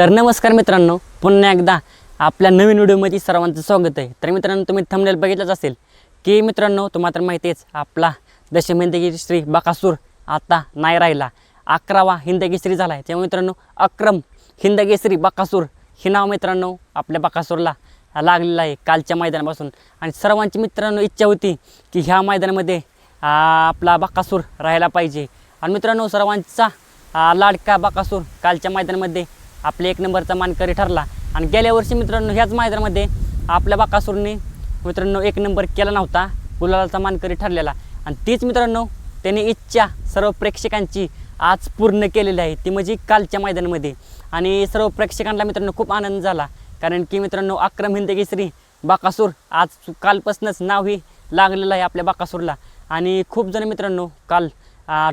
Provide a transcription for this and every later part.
तर नमस्कार मित्रांनो पुन्हा एकदा आपल्या नवीन व्हिडिओमध्ये सर्वांचं स्वागत आहे. तर मित्रांनो तुम्ही थंबनेल बघितलंच असेल की मित्रांनो तुम्हाला तर माहितीच आपला दशमहिंदगी श्री बकासूर आता नाही राहिला. अकरावा हिंदकेसरी झाला आहे त्यामुळे मित्रांनो अक्रम हिंदकेसरी बकासूर हे नाव मित्रांनो आपल्या बकासूरला लागलेलं आहे कालच्या मैदानापासून. आणि सर्वांची मित्रांनो इच्छा होती की ह्या मैदानामध्ये आपला बकासूर राहायला पाहिजे. आणि मित्रांनो सर्वांचा लाडका बकासूर कालच्या मैदानामध्ये आपल्या एक नंबरचा मानकरी ठरला. आणि गेल्या वर्षी मित्रांनो ह्याच मैदानामध्ये आपल्या बकासूरने मित्रांनो एक नंबर केला नव्हता. गुलालाचा मानकरी ठरलेला. आणि तीच मित्रांनो त्याने इच्छा सर्व प्रेक्षकांची आज पूर्ण केलेली आहे. ती म्हणजे कालच्या मैदानामध्ये. आणि सर्व प्रेक्षकांना मित्रांनो खूप आनंद झाला. कारण की मित्रांनो अक्रम हिंद केसरी बाकासूर आज कालपासूनच नावही लागलेलं आहे आपल्या बाकासूरला. आणि खूप जण मित्रांनो काल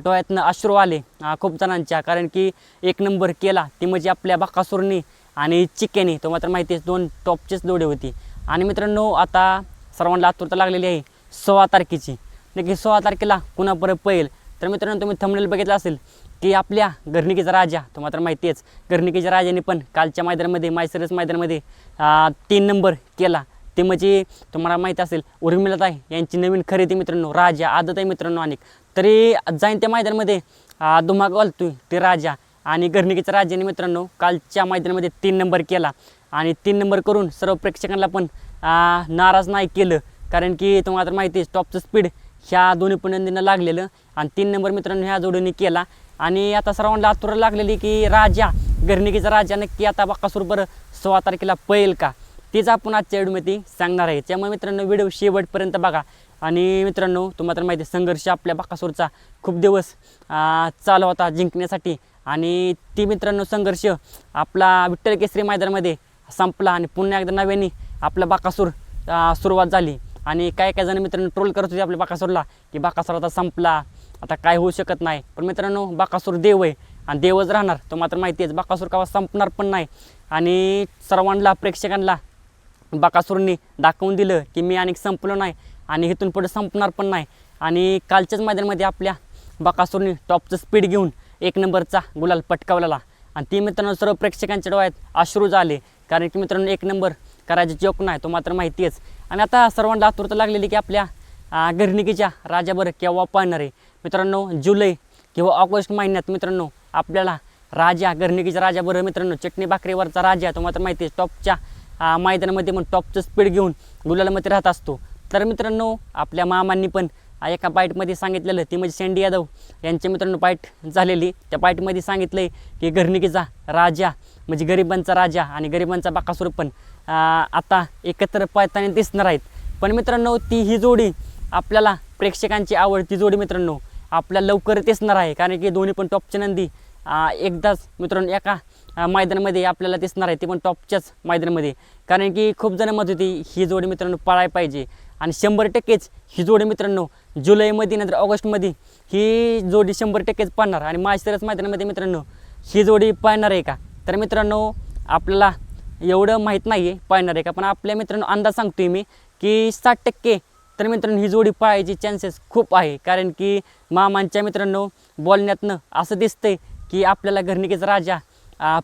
डोळ्यातनं अश्रू आले खूप जणांच्या. कारण की एक नंबर केला ती म्हणजे आपल्या बाकासुरनी आणि चिकेनी तो मात्र माहिती दोन टॉपचेच जोडे होती. आणि मित्रांनो आता सर्वांना आतुरता लागलेली आहे सोळा तारखेची. नक्की सोळा तारखेला कुणापर्यंत पळेल? तर मित्रांनो तुम्ही थंबनेल बघितलं असेल की आपल्या घरणिकीचा राजा तो मात्र माहिती आहेच घरणिकीच्या राजाने पण कालच्या मैदानामध्ये मायसरस मैदानामध्ये तीन नंबर केला. ते म्हणजे तुम्हाला माहीत असेल उर्मिलाताई यांची नवीन खरेदी मित्रांनो राजा आदत आहे मित्रांनो अनेक. तरी जाईन त्या मैदानामध्ये. आ, धुमाक घालतोय ते राजा आणि घरणिकीच्या राजाने मित्रांनो कालच्या मैदानामध्ये तीन नंबर केला. आणि तीन नंबर करून सर्व प्रेक्षकांना पण नाराज नाही केलं. कारण की तुम्हाला तर माहिती आहे टॉपचं स्पीड ह्या दोन्ही पुण्यांदींना लागलेलं आणि तीन नंबर मित्रांनो ह्या जोडीने केला. आणि आता सर्वांना आतुर लागलेली की राजा घरणिकीचा राजा नक्की आता बाकासूर बरं सोळा तारखेला पळेल का? तीच आपण आजच्या व्हिडिओमध्ये सांगणार आहे. त्यामुळे मित्रांनो व्हिडिओ शेवटपर्यंत बघा. आणि मित्रांनो तुम्हाला तर माहिती आहे संघर्ष आपल्या बाकासूरचा खूप दिवस चालू होता जिंकण्यासाठी. आणि ती मित्रांनो संघर्ष आपला विठ्ठल केसरी मैदानामध्ये संपला आणि पुन्हा एकदा नव्याने आपला बाकासूर सुरुवात झाली. आणि काय काय जण मित्रांनो ट्रोल करत होते आपल्या बाकासूरला की बाकासूर आता संपला आता काय होऊ शकत नाही. पण मित्रांनो बाकासूर देव आहे आणि देवच राहणार. तो मात्र माहिती आहे बाकासूर कावा संपणार पण नाही. आणि सर्वांना प्रेक्षकांना बाकासूरनी दाखवून दिलं की मी आणि संपलो नाही आणि इथून पुढे संपणार पण नाही. आणि कालच्याच मैदानामध्ये आपल्या बकासूरनी टॉपचं स्पीड घेऊन एक नंबरचा गुलाल पटकावलेला. आणि ती मित्रांनो सर्व प्रेक्षकांच्या डोळ्यात अश्रू झाले. कारण की मित्रांनो एक नंबर करायची जोक नाही तो मात्र माहिती आहेच आणि आता सर्वांना आतुरता लागलेली की आपल्या आ, घरणिकीच्या राजाबर केव्हा पाहणार आहे? मित्रांनो जुलै किंवा ऑगस्ट महिन्यात मित्रांनो आपल्याला राजा घरणिकीच्या राजाभर मित्रांनो चटणी भाकरीवरचा राजा तो मात्र माहिती आहे टॉपच्या मैदानामध्ये पण टॉपचं स्पीड घेऊन गुलालामध्ये राहत असतो. तर मित्रांनो आपल्या मामांनी पण एका बाईटमध्ये सांगितलेलं ती म्हणजे शेंडी यादव. यांच्या मित्रांनो बाईट झालेली. त्या बाईटमध्ये सांगितलं आहे की घरनिकीचा राजा म्हणजे गरिबांचा राजा आणि गरिबांचा बाकासूर पण आता एकत्र पळताना दिसणार आहेत. पण मित्रांनो ती ही जोडी आपल्याला प्रेक्षकांची आवडती जोडी मित्रांनो आपल्या लवकर दिसणार आहे. कारण की दोन्ही पण टॉपच्या नंदी एकदाच मित्रांनो एका मैदानामध्ये आपल्याला दिसणार आहे ते पण टॉपच्याच मैदानामध्ये. कारण की खूप जण मत होती ही जोडी मित्रांनो पळायला पाहिजे. आणि शंभर टक्केच ही जोडी मित्रांनो जुलैमध्ये नंतर ऑगस्टमध्ये ही जोडी शंभर टक्केच पाहणार आणि माळशिरस मैदानामध्ये मित्रांनो ही जोडी पाळणार आहे का? तर मित्रांनो आपल्याला एवढं माहीत नाही आहे पाळणार आहे का पण आपल्या मित्रांनो अंदाज सांगतोय मी की साठ टक्के तर मित्रांनो ही जोडी पाळायची चान्सेस खूप आहे. कारण की मामांच्या मित्रांनो बोलण्यातनं असं दिसतंय की आपल्याला घरणिकेचा राजा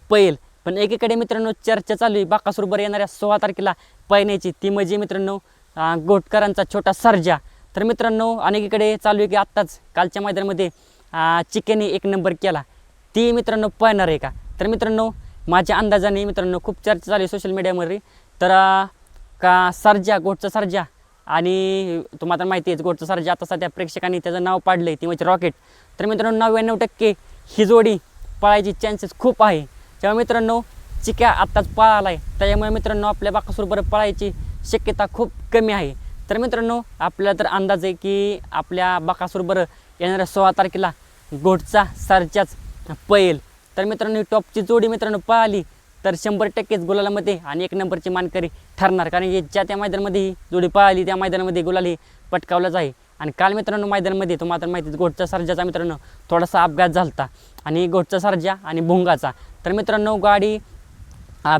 पैल. पण एकीकडे मित्रांनो चर्चा चालू आहे. बाकासूरबर येणाऱ्या सोळा तारखेला पळण्याची ती म्हणजे मित्रांनो गोटकरांचा छोटा सर्जा. तर मित्रांनो आणि एकीकडे चालू आहे की आत्ताच कालच्या मैदानामध्ये चिकेने एक नंबर केला. ती मित्रांनो पळणार आहे का? तर मित्रांनो माझ्या अंदाजाने मित्रांनो खूप चर्चा चालू आहे सोशल मीडियामध्ये तर का सर्जा गोटचा सर्जा. आणि तुम्हाला माहिती आहे गोटचा सर्जा आता सध्या प्रेक्षकांनी त्याचं नाव पाडलं आहे ती म्हणजे रॉकेट. तर मित्रांनो नव्याण्णव टक्के ही जोडी पळायची चान्सेस खूप आहे. तेव्हा मित्रांनो चिक्या आत्ताच पळाला आहे त्याच्यामुळे मित्रांनो आपल्या बाकासूरबरोबर पळायची शक्यता खूप कमी आहे. तर मित्रांनो आपल्याला तर अंदाज आहे की आपल्या बाकासूरबरोबर येणाऱ्या सोळा तारखेला घोटचा सरच्याच पळेल. तर मित्रांनो ही टॉपची जोडी मित्रांनो पळाली तर शंभर टक्केच गुलालामध्ये आणि एक नंबरची मानकरी ठरणार. कारण की ज्या त्या मैदानामध्ये ही जोडी पळाली त्या मैदानामध्ये गुलाल ही पटकावलाच आहे. आणि काल मित्रांनो मैदानामध्ये तुम्हाला मात्र माहिती गोटचा सर्जाचा मित्रांनो थोडासा अपघात झाला होता आणि गोटचा सर्जा आणि भुंगाचा. तर मित्रांनो गाडी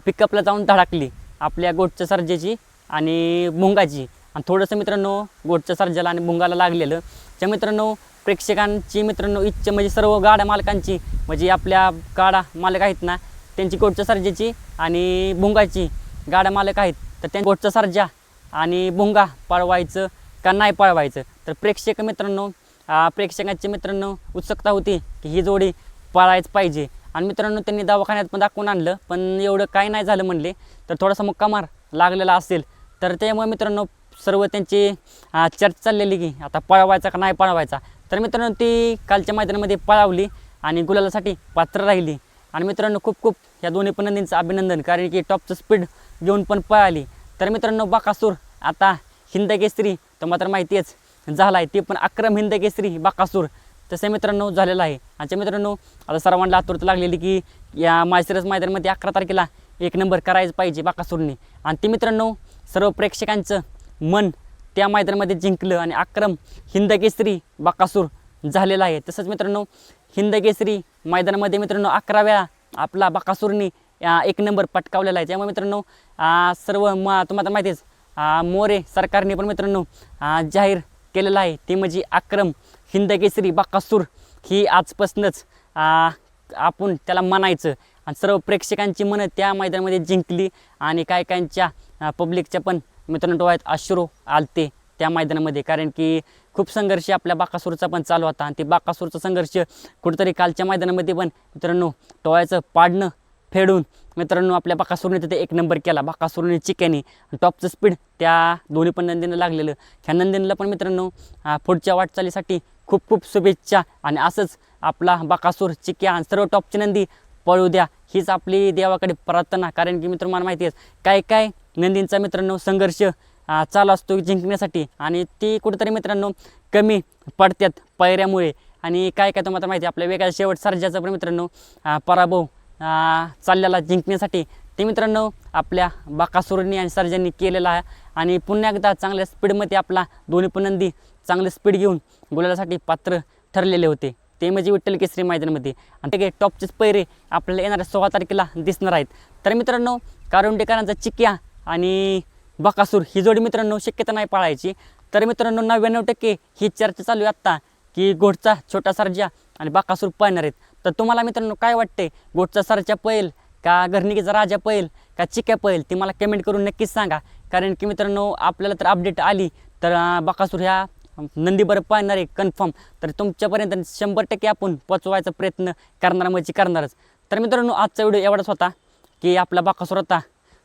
पिकअपला जाऊन धडकली आपल्या गोटच्या सर्जेची आणि भुंगाची. आणि थोडंसं मित्रांनो गोटच्या सर्जाला आणि भुंगाला लागलेलं. त्या मित्रांनो प्रेक्षकांची मित्रांनो इच्छा म्हणजे सर्व गाड्या मालकांची म्हणजे आपल्या गाडा मालक आहेत ना त्यांची गोटच्या सर्जेची आणि भुंगाची गाड्या मालक आहेत. तर त्या गोटचा सर्जा आणि भुंगा पळवायचं का नाही पळवायचं? तर प्रेक्षक मित्रांनो आ, प्रेक्षकांची मित्रांनो उत्सुकता होती की ही जोडी पळायच पाहिजे. आणि मित्रांनो त्यांनी दवाखान्यात पण दाखवून आणलं पण एवढं काय नाही झालं म्हणले. तर थोडासा मुक्कामार लागलेला असेल. तर त्यामुळे मित्रांनो सर्व त्यांची चर्चा चाललेली की आता पळवायचा का नाही पळवायचा? तर मित्रांनो ती कालच्या मैदानामध्ये पळावली आणि गुलालासाठी पात्र राहिली. आणि मित्रांनो खूप खूप या दोन्ही पण नंदींचं अभिनंदन कारण की टॉपचं स्पीड घेऊन पण पळाली. तर मित्रांनो बाकासूर आता हिंद केसरी तर मात्र माहितीच झाला आहे. ते पण अक्रम हिंद केसरी बाकासूर. तसं मित्रांनो झालेलं आहे. आणि मित्रांनो आता सर्वांना आतुरता लागलेली की या माळशिरस मैदानामध्ये अकरा तारखेला एक नंबर करायचं पाहिजे बाकासूरने. आणि ते मित्रांनो सर्व प्रेक्षकांचं मन त्या मैदानामध्ये जिंकलं आणि अक्रम हिंद केसरी बाकासूर झालेला आहे. तसंच मित्रांनो हिंद केसरी मैदानामध्ये मित्रांनो अकरा वेळा आपला बाकासूरनी एक नंबर पटकावलेला आहे. त्यामुळे मित्रांनो सर्व म तुम्हाला माहितीच मोरे सरकारने पण मित्रांनो जाहीर केलेलं आहे. ते म्हणजे अक्रम हिंद केसरी बाकासूर ही आजपासूनच आपण त्याला म्हणायचं आणि सर्व प्रेक्षकांची मनं त्या मैदानामध्ये जिंकली आणि काय काहींच्या पब्लिकच्या पण मित्रांनो डोळ्यात अश्रू आलते त्या मैदानामध्ये. कारण की खूप संघर्ष आपल्या बाकासूरचा पण चालू होता. आणि ते बाकासूरचा संघर्ष कुठेतरी कालच्या मैदानामध्ये पण मित्रांनो डोळ्याचं पाडणं फेडून. मित्रांनो आपल्या बाकासुरने तिथे एक नंबर केला. बाकासूरने चिक्याने टॉपचं स्पीड त्या दोन्ही पण नंदीनं लागलेलं. ह्या नंदीनला पण मित्रांनो पुढच्या वाटचालीसाठी खूप खूप शुभेच्छा. आणि असंच आपला बाकासूर चिक्या आणि सर्व टॉपची नंदी पळू द्या. हीच आपली देवाकडे प्रार्थना. कारण की मित्र मला माहिती आहे काय काय नंदींचा मित्रांनो संघर्ष चालू असतो जिंकण्यासाठी. आणि ती कुठेतरी मित्रांनो कमी पडतात पायऱ्यामुळे आणि काय काय तुम्हाला माहिती आहे आपल्या वेगळ्या शेवट सर्जाचा पण मित्रांनो पराभव चालल्याला जिंकण्यासाठी. ते मित्रांनो आपल्या बाकासुरांनी आणि सर्जांनी केलेला आहे. आणि पुन्हा एकदा चांगल्या स्पीडमध्ये आपला दोन्ही पण नंदी चांगले स्पीड घेऊन गुलालासाठी पात्र ठरलेले होते. ते म्हणजे विठ्ठल केसरी मैदानामध्ये. आणि ते टॉपचेच पैरे आपल्याला येणाऱ्या सोळा तारखेला दिसणार आहेत. तर मित्रांनो कारुंडेकरांचा चिक्या आणि बकासूर ही जोडी मित्रांनो शक्यता नाही पाळायची. तर मित्रांनो नव्याण्णव टक्के ही चर्चा चालू आहे आत्ता की घोडचा छोटा सर्जा आणि बाकासूर पाळणार आहेत. तर तुम्हाला मित्रांनो काय वाटते गोटचा सरच्या पैल का घरनिकीचा राजा पैल का चिक्या पैल? ती मला कमेंट करून नक्कीच सांगा. कारण की मित्रांनो आपल्याला तर अपडेट आली तर बकासूर ह्या बरं पाहणार आहे कन्फर्म तर तुमच्यापर्यंत शंभर टक्के आपण पोचवायचा प्रयत्न करणार म्हणजे करणारच. तर मित्रांनो आजचा व्हिडिओ एवढाच होता की आपला बाकासूर होता.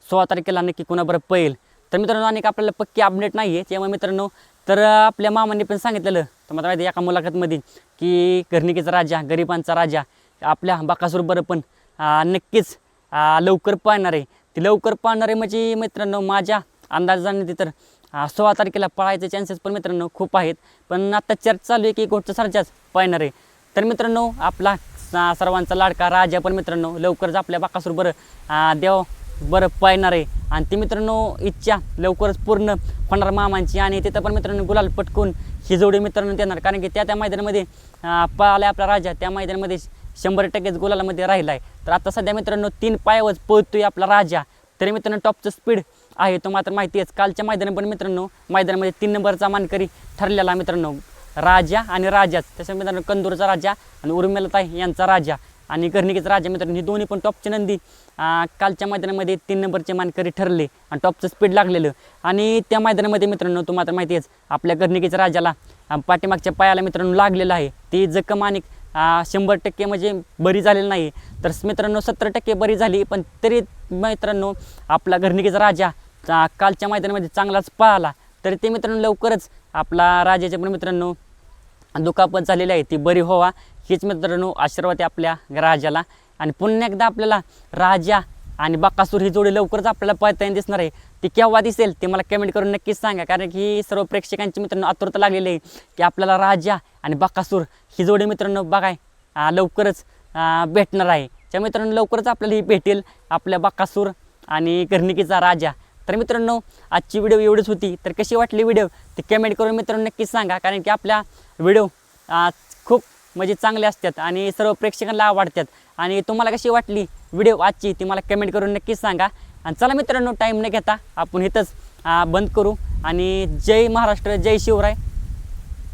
सोळा तारखेला नक्की कोणाबरोबर पैल? तर मित्रांनो अनेक आपल्याला पक्की अपडेट नाही आहे त्यामुळे मित्रांनो तर आपल्या मामांनी पण सांगितलेलं तर मला माहिती आहे एका मुलाखतमध्ये की घरणिकेचा राजा गरिबांचा राजा आपल्या बाकासूरबरोबर पण नक्कीच लवकर पाहणार आहे. ती लवकर पाहणार आहे म्हणजे मित्रांनो माझ्या अंदाजाने तर सोळा तारखेला पळायचे चान्सेस पण मित्रांनो खूप आहेत पण आता चर्चा चालू आहे की गोष्ट सरजाच पाहणार आहे. तर मित्रांनो आपला सर्वांचा लाडका राजा पण मित्रांनो लवकरच आपल्या बाकासूर बरं देव बरं पाळणार आहे. आणि ती मित्रांनो इच्छा लवकरच पूर्ण होणार मामांची. आणि तिथं पण मित्रांनो गुलाल पटकून ही जोडी मित्रांनो देणार. कारण की त्या त्या मैदानामध्ये अं, पळाला आपला राजा त्या मैदानामध्ये शंभर टक्केच गुलालामध्ये राहिला आहे. तर आता सध्या मित्रांनो तीन पायावरच पळतोय आपला राजा. तरी मित्रांनो टॉपचं स्पीड आहे तो मात्र माहिती आहेच. कालच्या मैदान पण मित्रांनो मैदानामध्ये तीन नंबरचा मानकरी ठरलेला मित्रांनो. राजा आणि राजाच. तसं मित्रांनो कंदूरचा राजा आणि उर्मिलताई यांचा राजा. आणि कर्णिकेचा राजा मित्रांनो दोन्ही पण टॉपचे नंदी कालच्या मैदानामध्ये तीन नंबरचे मानकरी ठरले आणि टॉपचं स्पीड लागलेलं. आणि त्या मैदानामध्ये मित्रांनो तुम्हाला माहिती आहेच आपल्या कर्णिकेच्या राजाला पाठीमागच्या पायाला मित्रांनो लागलेलं आहे. ती जखम आणि शंभर टक्के म्हणजे बरी झालेली नाही. तर मित्रांनो सत्तर टक्के बरी झाली पण तरी मित्रांनो आपला घरणिकेचा राजा कालच्या मैदानामध्ये चांगलाच पळाला. तरी ते मित्रांनो लवकरच आपला राजाच्या पण मित्रांनो दुखापत झालेली आहे. ती बरी व्हावा. हीच मित्रांनो आशीर्वाद आहे आपल्या राजाला. आणि पुन्हा एकदा आपल्याला राजा आणि बाकासूर ही जोडी लवकरच आपल्याला पळताना दिसणार आहे. ती केव्हा दिसेल ते मला कमेंट करून नक्कीच सांगा. कारण की सर्व प्रेक्षकांची मित्रांनो आतुरता लागलेली आहे की आपल्याला राजा आणि बाकासूर ही जोडी मित्रांनो बघाय लवकरच भेटणार आहे. त्या मित्रांनो लवकरच आपल्याला ही भेटेल आपल्या बाकासूर आणि कर्णिकीचा राजा. तर मित्रांनो आजची व्हिडिओ एवढीच होती. तर कशी वाटली व्हिडिओ ते कमेंट करून मित्रांनो नक्कीच सांगा. कारण की आपल्या व्हिडिओ खूप म्हणजे चांगले असतात आणि सर्व प्रेक्षकांना आवडतात. आणि तुम्हाला कशी वाटली व्हिडिओ आजची ती मला कमेंट करून नक्कीच सांगा. आणि चला मित्रांनो टाईम न घेता आपण इथंच बंद करू. आणि जय महाराष्ट्र जय शिवराय.